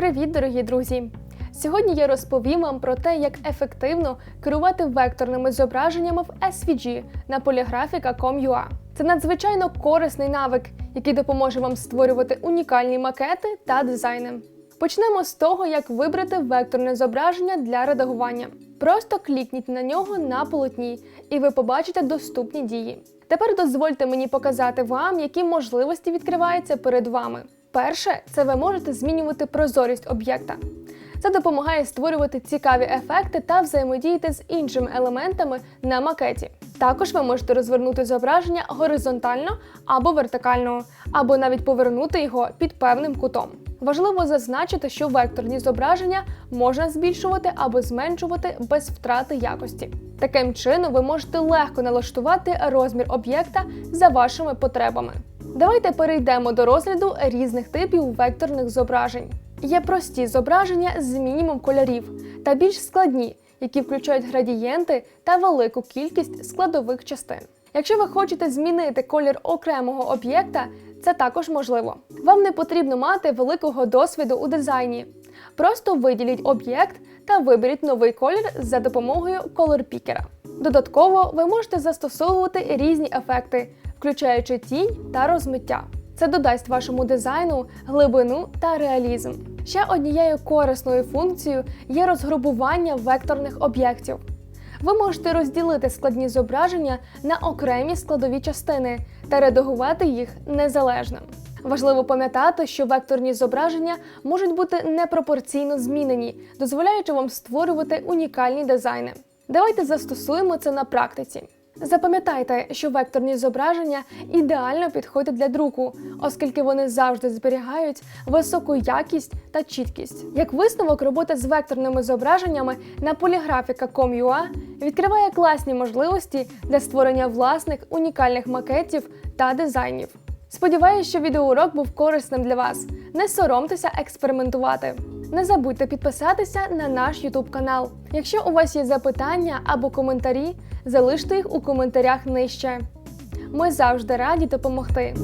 Привіт, дорогі друзі! Сьогодні я розповім вам про те, як ефективно керувати векторними зображеннями в SVG на polygraphica.com.ua. Це надзвичайно корисний навик, який допоможе вам створювати унікальні макети та дизайни. Почнемо з того, як вибрати векторне зображення для редагування. Просто клікніть на нього на полотні, і ви побачите доступні дії. Тепер дозвольте мені показати вам, які можливості відкриваються перед вами. Перше, це ви можете змінювати прозорість об'єкта. Це допомагає створювати цікаві ефекти та взаємодіяти з іншими елементами на макеті. Також ви можете розвернути зображення горизонтально або вертикально, або навіть повернути його під певним кутом. Важливо зазначити, що векторні зображення можна збільшувати або зменшувати без втрати якості. Таким чином, ви можете легко налаштувати розмір об'єкта за вашими потребами. Давайте перейдемо до розгляду різних типів векторних зображень. Є прості зображення з мінімум кольорів та більш складні, які включають градієнти та велику кількість складових частин. Якщо ви хочете змінити колір окремого об'єкта, це також можливо. Вам не потрібно мати великого досвіду у дизайні. Просто виділіть об'єкт та виберіть новий колір за допомогою колорпікера. Додатково ви можете застосовувати різні ефекти, включаючи тінь та розмиття. Це додасть вашому дизайну глибину та реалізм. Ще однією корисною функцією є розгрупування векторних об'єктів. Ви можете розділити складні зображення на окремі складові частини та редагувати їх незалежно. Важливо пам'ятати, що векторні зображення можуть бути непропорційно змінені, дозволяючи вам створювати унікальні дизайни. Давайте застосуємо це на практиці. Запам'ятайте, що векторні зображення ідеально підходять для друку, оскільки вони завжди зберігають високу якість та чіткість. Як висновок, робота з векторними зображеннями на polygraphica.com.ua відкриває класні можливості для створення власних унікальних макетів та дизайнів. Сподіваюсь, що відеоурок був корисним для вас. Не соромтеся експериментувати. Не забудьте підписатися на наш YouTube канал. Якщо у вас є запитання або коментарі, залиште їх у коментарях нижче. Ми завжди раді допомогти.